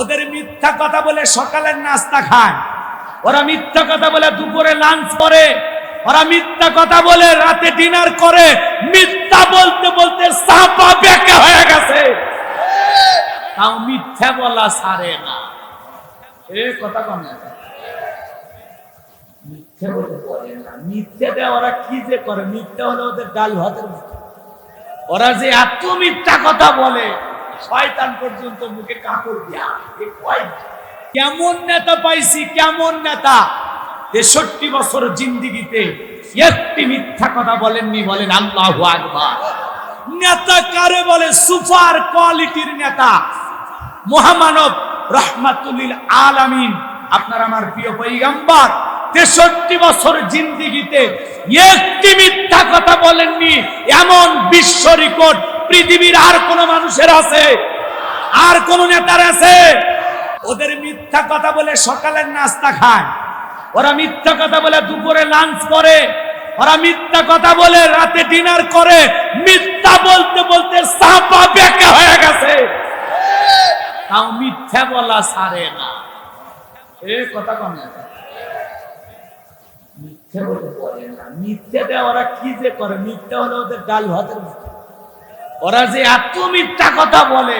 ওদের মিথ্যা কথা বলে সকালের নাস্তা খায়। ওরা মিথ্যা কথা বলে দুপুরে লাঞ্চ করে। ওরা মিথ্যা কথা বলে রাতে ডিনার করে। মিথ্যা বলতে বলতে সাপা বেঁকে হয়ে গেছে। তাও মিথ্যা বলা সারে না। এ কথা কম মিথ্যে বলে বলে না। মিথ্যেটা ওরা কি যে করে? মিথ্যা হলে ওদের ডাল ভাতের। ওরা যে এত মিথ্যা কথা বলে। শয়তান পর্যন্ত মুখে কাপড় দিয়া কেমন নেতা পাইছি, কেমন নেতা? তেষট্টি বছর জিন্দিগিতে একটি মিথ্যা কথা বলেননি, বলেন আল্লাহ আকবার। নেতা কারে বলে? সুপার কোয়ালিটির নেতা। মহামানব রহমাতুল্লিল আলামিন, আপনার আমার প্রিয় পৈগম্বর, তেষট্টি বছর জিন্দিগিতে একটি মিথ্যা কথা বলেননি, এমন বিশ্ব রেকর্ড পৃথিবীর আর কোন মানুষের আছে? আর কোন নেতার আছে? ওদের মিথ্যা কথা বলে সকালের নাস্তা খায়। ওরা মিথ্যা কথা বলে দুপুরে লাঞ্চ করে। ওরা মিথ্যা কথা বলে রাতে ডিনার করে। মিথ্যা বলতে বলতে সাপা বেঁকে হয়ে গেছে। তাও মিথ্যা বলা সারে না। এ কথা কম মিথ্যে বলে না। মিথ্যেটা ওরা কি যে করে? মিথ্যা হলে ওদের ডাল ভাতের মতো। ওরা যে এত মিথ্যা কথা বলে,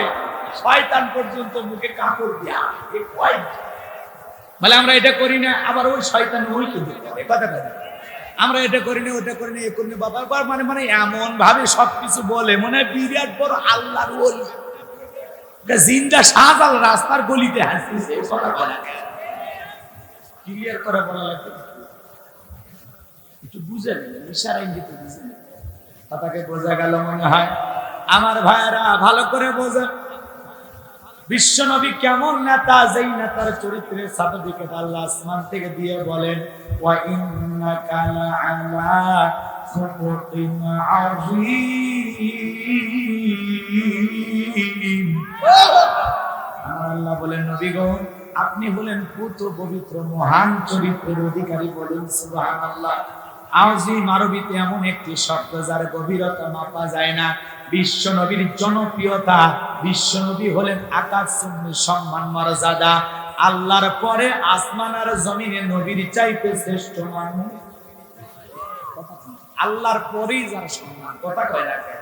শয়তান পর্যন্ত মুখে কাপড় দিয়া, এ বলে, আমরা এটা করি না, আবার ওই শয়তান ওই কিন্তু আমরা এটা করি না, ওটা করি না, এ করি না, বাবা। মানে মানে এমন ভাবে সবকিছু বলে, মনে বিরাট বড় আল্লাহর ওলি। জিন্দা শাহজাল রাস্তার গলিতে বলা। ক্লিয়ার করে বলা লাগবে? একটু বুঝে নেবেন ইশারা ইঙ্গিতে বুঝে নেবেন কথাকে বোঝা গেল মনে হয়। আমার ভাইয়েরা, ভালো করে বোঝেন বিশ্ব নবী কেমন নেতা, যেই নেতার চরিত্রে সার্টিফিকেট আল্লাহ আসমান থেকে দিয়ে বলেন আল্লাহ বলেন, নবী গো, আপনি হলেন পুত পবিত্র, মহান চরিত্রের অধিকারী বলেন, সুবহানাল্লাহ। আজিম আরবিতে এমন একটি শব্দ, যার গভীরতা মাপা যায় না। বিশ্ব নবীর জনপ্রিয়তা, বিশ্ব নবী হলেন আকাশ সম্মান মর্যাদা। আল্লাহর পরে আসমান আর জমিনে নবীর চাইতে শ্রেষ্ঠ মানুষ। আল্লাহর পরেই যার সম্মান, কথা কয় রাখে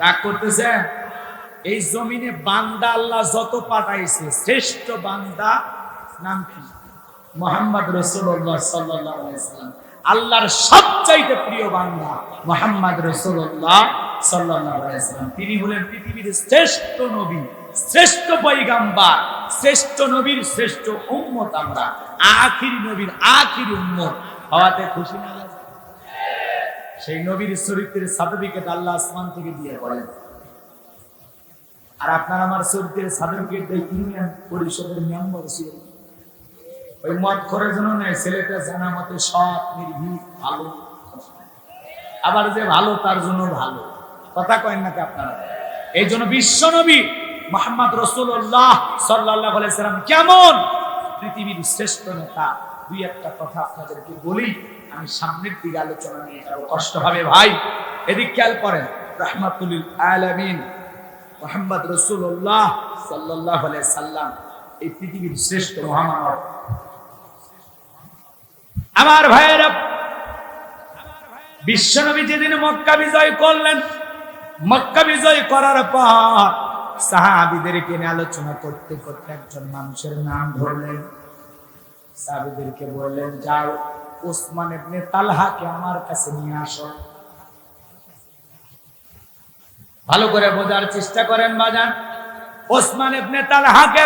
রাগ করতেছেন? এই জমিনে বান্দা আল্লাহ যত পাঠাইছে, শ্রেষ্ঠ বান্দা নাম কি? মোহাম্মদ রসুল্লাহ সাল্লাম আল্লাহর সবচাইতে প্রিয় বান্দা মোহাম্মদ রসুল্লাহ তিনি হলেন পৃথিবীর শ্রেষ্ঠ নবী, শ্রেষ্ঠ পৈগাম্বার শ্রেষ্ঠ নবীর শ্রেষ্ঠ উম্মত আমরা, আখিরি নবীর আখিরি উম্মত। হওয়াতে খুশি না? সেই নবীর চরিত্রের সার্টিফিকেট আল্লাহ আসমান থেকে দিয়ে বলেন। আর আপনার আমার চরিত্রের সার্টিফিকেট ইউনিয়ন পরিষদের মেম্বার ছিল। ওই মত করে জন্য নেয়, ছেলেটা জানা মতে সৎ, নির্ভীক, ভালো। আবার যে ভালো, তার জন্য ভালো। কথা কয়েন নাকি আপনারা? এই জন্য বিশ্ব নবী মোহাম্মদ রসুল্লাহ সাল্লাহ সাল্লাম কেমন? পৃথিবীর শ্রেষ্ঠ নেতা, দুই একটা কথা আপনাদেরকে বলি, আমি সামনের দিকে আলোচনা নিয়ে যাব। কষ্ট হবে ভাই? এদিক খেয়াল করেন, রহমাতুল আলমিন, মোহাম্মদ রসুল্লাহ সাল্লাহ সাল্লাম, এই পৃথিবীর শ্রেষ্ঠ মহামানব। আমার ভাইয়েরা, বিশ্বনবী যেদিন মক্কা বিজয় করলেন মক্কা বিজয় করার পর সাহাবিদেরকে নিয়ে আলোচনা করতে করতে একজন মানুষের নাম ধরলেন। সাহাবিদেরকে বললেন, যাও ওসমান ইবনে তালহাকে আমার কাছে নিয়ে আসো। ভালো করে বোঝার চেষ্টা করেন বাজান। ওসমান ইবনে তালহাকে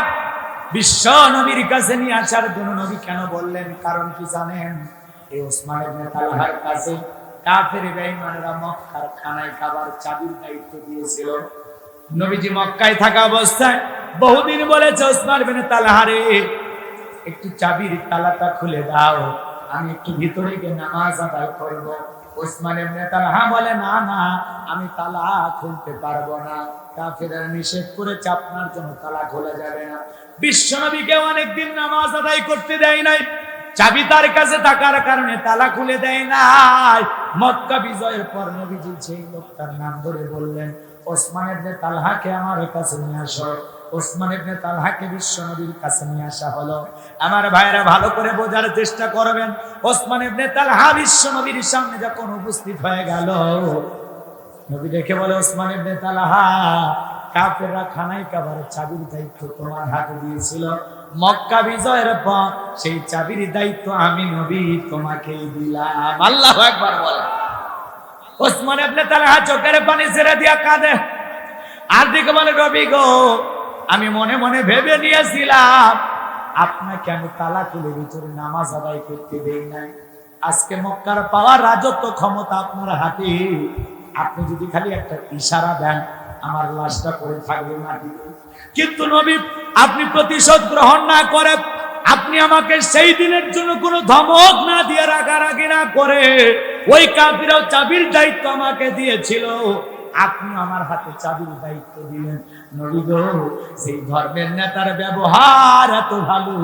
বিশ্ব নবীর কাছে নিয়ে আসার জন্য নবী কেন বললেন? কারণ কি জানেন? এই ওসমান ইবনে তালহার কাছে কাফের বেঈমানেরা মক্কার খানায় খাবার চাবির দায়িত্ব দিয়েছিল। নবীজি মক্কায় থাকা অবস্থায় বহুদিন বলেছে, ওসমান ইবনে তালহারে একটু চাবির তালাটা খুলে দাও, আমি একটু ভিতরে গিয়ে নামাজ আদায় করব। ওসমান ইবনে তালহা বলে, না না, আমি তালা খুলতে পারব না। কাফেররা নিষেধ করেছে, আপনার জন্য তালা খোলা যাবে না। বিশ্বনবীকে অনেকদিন নামাজ আদায় করতে দেয় নাই। চাবি তার কাছে থাকার কারণে তালা খুলে দেয় নাই। মক্কা বিজয়ের পর নবীজি সেই লোকটার নাম ধরে বললেন, ওসমান ইবনে তালহাকে আমার কাছে নিয়ে আসো। ওসমান ইবনে তালহাকে বিশ্ব নবীর কাছে নিয়ে আসা হলো। আমার ভাইরা ভালো করে বোঝার চেষ্টা করবেন। ওসমান ইবনে তালহা বিশ্ব নবীর সামনে যখন উপস্থিত হয়ে গেল, নবী দেখে বলে, ওসমান ইবনে তালহা, কাফেররা খানাই কাবার চাবির দায়িত্ব তোমার হাতে দিয়েছিল। মক্কা বিজয়ের পর সেই চাবির দায়িত্ব আমি নবী তোমাকেই দিলাম। আল্লাহ একবার বলে। ওসমান ইবনে তালহা চোখের পানি ছেড়ে দিয়া কাঁদে। আর দিকে বলে রবি গো, আমি মনে মনে ভেবে নিয়েছিলাম, আপনাকে আমি তালা খুলে ভিতরে নামাজ আদায় করতে দেই নাই। আজকে মক্কার পাওয়ার রাজত্ব ক্ষমতা আপনার হাতে। আপনি যদি খালি একটা ইশারা দেন, আমার লাশটা পড়ে থাকবে মাটিতে। কিন্তু নবী, আপনি প্রতিশোধ গ্রহণ না করে, আপনি আমাকে সেই দিনের জন্য কোনো ধমক না দিয়ে রাগারাগি না করে, ওই কাপিরাও চাবির দায়িত্ব আমাকে দিয়েছিল। আপনি আমার হাতে চাবির দায়িত্ব দিলেন। নবী গো, সেই ধর্মের নেতার ব্যবহার এত ভালো।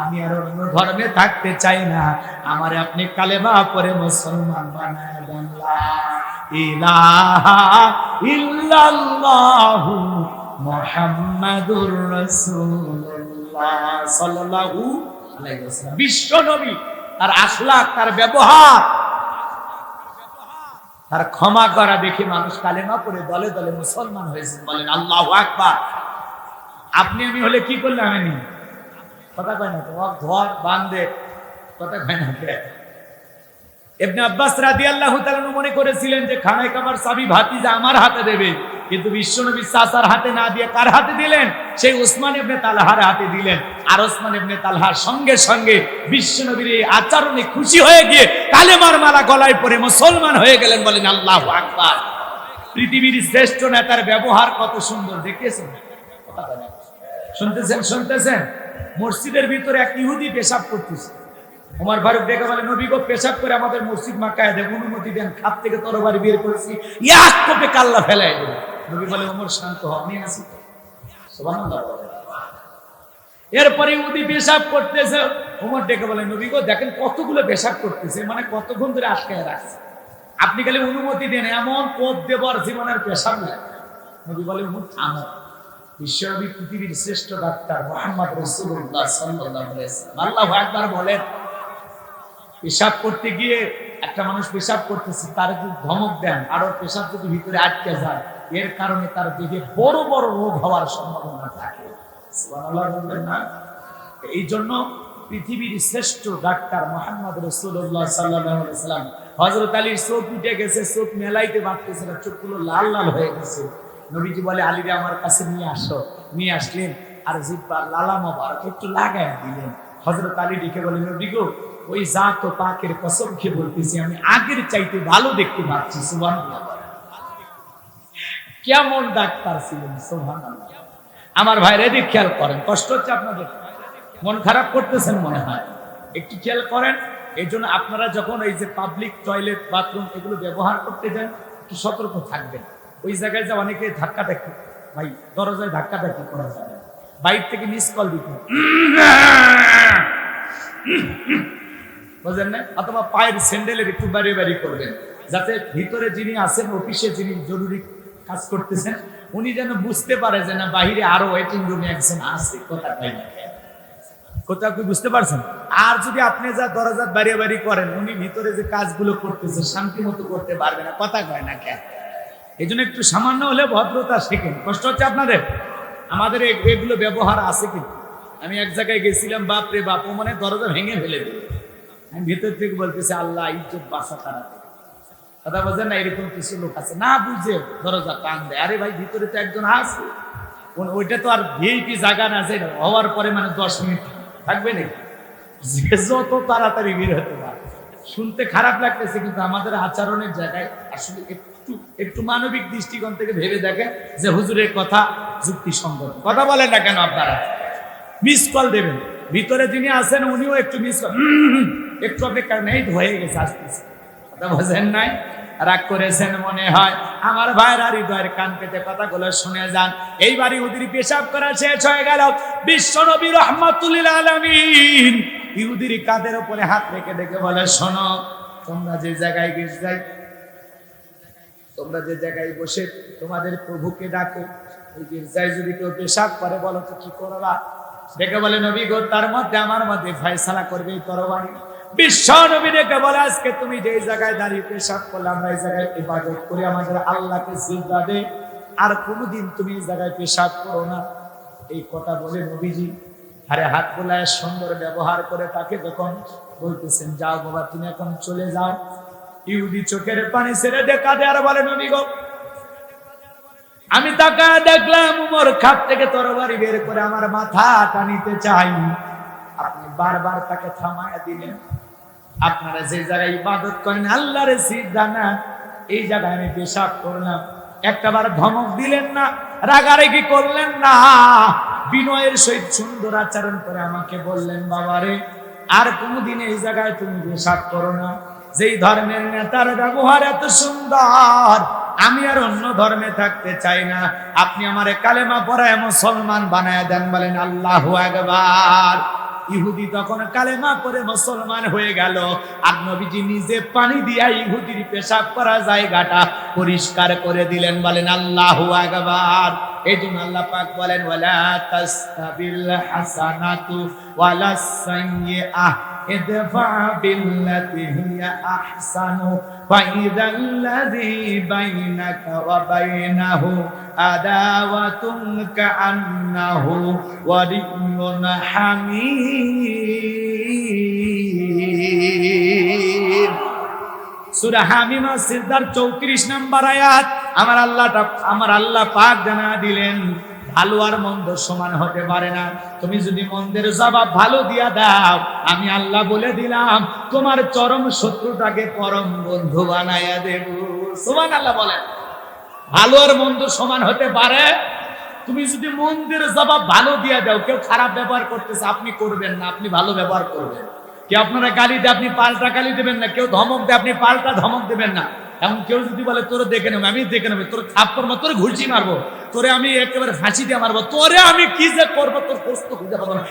আমি আর অন্য ধর্মে থাকতে চাই না। আমার আপনি কালেমা পরে মুসলমান বানায় দেন লা ইলাহা ইল্লাল্লাহু মুহাম্মাদুর রাসূলুল্লাহ সাল্লাল্লাহু আলাইহি ওয়াসাল্লাম। বিশ্ব নবী, তার আখলাক, তার ব্যবহার। তার ক্ষমা করা দেখে মানুষ কালেমা পড়ে, দলে দলে মুসলমান হয়েছে। বলেন, আল্লাহ আকবার। আপনি আমি হলে কি করলাম আমি? কথা কয় না তো ঘর বান্ধে কথা কয় না কে? ইবনে আব্বাস রাদিয়াল্লাহু তাআলা মনে করেছিলেন যে খানায় কাবার চাবি ভাতিজা আমার হাতে দেবে। কিন্তু বিশ্বনবী সাসার হাতে না দিয়ে কার হাতে দিলেন? সেই ওসমান ইবনে তালহার হাতে দিলেন। আর ওসমান ইবনে তালহার সঙ্গে সঙ্গে বিশ্বনবীর এই আচরণে খুশি হয়ে গিয়ে কালেমার মালা গলায় পরে মুসলমান হয়ে গেলেন বলেন, আল্লাহ আকবার। পৃথিবীর শ্রেষ্ঠ নেতার ব্যবহার কত সুন্দর বলেন। শুনতেছেন শুনতেছেন? মসজিদের ভিতরে এক ইহুদি পেশাব করতেছে। ওমর ফারুক ডেকে বলে, নবী গো, পেশাব করে আমাদের মসজিদ মাকায় দেন, অনুমতি দেন, খাত থেকে তরবারি বের করেছি, এক কোপে কাল্লা ফেলাই দেবে। নবী বলে, ওমর, শান্ত হ আমি আছি এরপরে ইহুদি পেশাব করতেছে। ওমর ডেকে বলে, নবী গো, দেখেন কতগুলো পেশাব করতেছে মানে কতক্ষণ ধরে আটকায় রাখছে। আপনি খালি অনুমতি দেন, এমন কোপ দেবর জীবনের পেশাব নেই। নবী বলে উমর থামো। বিশ্বনবী পৃথিবীর শ্রেষ্ঠ ডাক্তার মোহাম্মদ রসুল্লাহ আল্লাহু আকবার বলেন, পেশাব করতে গিয়ে একটা মানুষ পেশাব করতেছে, তার যদি ধমক দেন, আরও পেশাব যদি ভিতরে আটকে যায় এর কারণে তার দেহে বড় বড় রোগ হওয়ার সম্ভাবনা থাকে। এই জন্য পৃথিবীর শ্রেষ্ঠ ডাক্তার মোহাম্মদ রসুল্লাহ সাল্লাম হজরত আলীর চোখ উঠে গেছে, চোখ মেলাইতে পারতেছে না, চোখগুলো লাল লাল হয়ে গেছে। নবীজি বলে, আলীরে আমার কাছে নিয়ে আসো। নিয়ে আসলেন, আর জিব্বা লালা মোবারক একটু লাগায় দিলেন। হজরত আলী ডেকে বলে, নবী গো, ওই জাত ও পাকের কসম খেয়ে বলতেছি, আমি আগের চাইতে ভালো দেখতে পাচ্ছি সুবান কেমন ডাক্তার ছিলেন সোহান আমার ভাইরা এদিক খেয়াল করেন, কষ্ট হচ্ছে আপনাদের। মন খারাপ করতেছেন মনে হয়। একটু খেয়াল করেন, এই জন্য আপনারা যখন এই যে পাবলিক টয়লেট বাথরুম এগুলো ব্যবহার করতে যান, একটু সতর্ক থাকবেন। ওই জায়গায় যে অনেকে ধাক্কা দেখে, ভাই, দরজায় ধাক্কা দেখি করা যাবে বাইর থেকে মিস কল দিতে বুঝলেন না? অথবা পায়ের স্যান্ডেলের একটু বাড়ি বাড়ি করবেন। যাতে ভিতরে যিনি আছেন অফিসে যিনি জরুরি কাজ করতেছেন, উনি যেন বুঝতে পারে যে না, বাহিরে আরও ওয়েটিং রুমে একজন আছে। কথা পাই না কোথাও কি বুঝতে পারছেন? আর যদি আপনি যা দরজা বাড়িয়ে বাড়ি করেন, উনি ভিতরে যে কাজগুলো করতেছে, শান্তি মতো করতে পারবে না, কথা কয় না কেন? এই জন্য একটু সামান্য হলে ভদ্রতা শেখেন। কষ্ট হচ্ছে আপনাদের? আমাদের এগুলো ব্যবহার আছে কি? আমি এক জায়গায় গেছিলাম বাপ রে বাপ মানে দরজা ভেঙে ফেলে দিল। আমি ভিতর থেকে বলতেছি, আল্লাহ ইজ্জত বাসা তারা কথা বলছেন না এরকম কিছু লোক আছে না বুঝে দরজা টান দেয় আরে ভাই ভিতরে তো একজন আছে ওইটা তো আর ভিআইপি জায়গা না যে হওয়ার পরে মানে দশ মিনিট থাকবে নাকি যত তাড়াতাড়ি বের হতে পারে শুনতে খারাপ লাগতেছে কিন্তু আমাদের আচরণের জায়গায় আসলে একটু একটু মানবিক দৃষ্টিকোণ থেকে ভেবে দেখে যে হুজুরের কথা যুক্তিসঙ্গত কথা বলেন না কেন আপনারা মিস কল দেবেন ভিতরে যিনি আছেন উনিও একটু মিস কল একটু অপেক্ষা নেই হয়ে গেছে আসতেছে বোঝেন নাই, রাগ করেছেন মনে হয়। আমার ভাইরা হৃদয়ের কান পেতে কথাগুলো শুনে যান। এইবারই উদির পেশাব করা শেষ হয়ে গেল। বিশ্ব নবী রহমাতুল্লিল আলমিন ইহুদির কাঁধের উপরে হাত রেখে দেখে বলে, শোনো, তোমরা যে জায়গায় গেছ যাই, তোমরা যে জায়গায় বসে তোমাদের প্রভুকে ডাকো এই গির্জায় যদি কেউ পেশাব করে, বলো তো কি করবা? দেখে বলে, নবী গো, তার মধ্যে, আমার মধ্যে ফয়সালা করবে এই তরবারি। বিশ্ব নবী ডেকে বলে, আজকে তুমি জায়গায় দাঁড়িয়ে এই জায়গায় আমাদের দে। আর কোনোদিন তুমি এই জায়গায় করো না। এই কথা বলে আরে হাত সুন্দর ব্যবহার করে তাকে যখন বলতেছেন, যাও বাবা, তুমি এখন চলে যাও। ইহুদি চোখের পানি ছেড়ে দেখা দেয় আর বলে, নবী গো, আমি তাকা দেখলাম উমর খাপ থেকে তরবারি বের করে আমার মাথাটা নিতে চাই। আপনি বারবার তাকে থামায় দিলেন। আপনারা যে জায়গায় ইবাদত করেন, আল্লাহর সিদ্ধানা এই জায়গায় আমি পেশাব করলাম। একটাবার ধমক দিলেন না, রাগারেগি করলেন না। বিনয়ের সহিত সুন্দর আচরণ করে আমাকে বললেন, বাবারে, আর কোনোদিন এই জায়গায় তুমি পেশাব করো না। যেই ধর্মের নেতার ব্যবহার এত সুন্দর, আমি আর অন্য ধর্মে থাকতে চাই না। আপনি আমারে কালেমা পড়ায় মুসলমান বানায় দেন বলেন, আল্লাহু আকবার। ইহুদি তখন কালেমা করে মুসলমান হয়ে গেল। আর নবীজি নিজে পানি দিয়া ইহুদির পেশাব করা জায়গাটা পরিষ্কার করে দিলেন, বলেন, আল্লাহ আকবার। এই জন্য আল্লাহ পাক বলেন, ওয়ালা হাসানাতু ওয়ালা সাইয়্যাহ ادفع بالتي هي أحسن فإذا الذي بينك وبينه عداوة كأنه ولي حميم সূরা হামিমা সিজদার 34 নাম্বার আয়াত আমার আল্লাহটা আমার আল্লাহ পাক জানা দিলেন ভালো আর মন্দ সমান হতে পারে না। তুমি যদি মন্দের জবাব ভালো দিয়া দাও, আমি আল্লাহ বলে দিলাম, তোমার চরম শত্রুটাকে পরম বন্ধু বানাইয়া দেব। সুমান আল্লাহ বলেন। ভালো আর মন্দ সমান হতে পারে? তুমি যদি মন্দির জবাব ভালো দিয়া দাও, কেউ খারাপ ব্যবহার করতেছে, আপনি করবেন না, আপনি ভালো ব্যবহার করবেন। কেউ আপনারা গালি দেয় আপনি পাল্টা গালি দেবেন না, কেউ ধমক দেয় আপনি পাল্টা ধমক দেবেন না। এমন কেউ যদি বলে, তোর দেখে নেব, আমি দেখে নেব, তোর থাপ্পর মা তোরে ঘুরছি মারবো, তোরে আমি একেবারে হাসি দিয়ে মারবো, তোরে আমি কি যে করব, তোর প্রশ্ন খুঁজে পাবো না।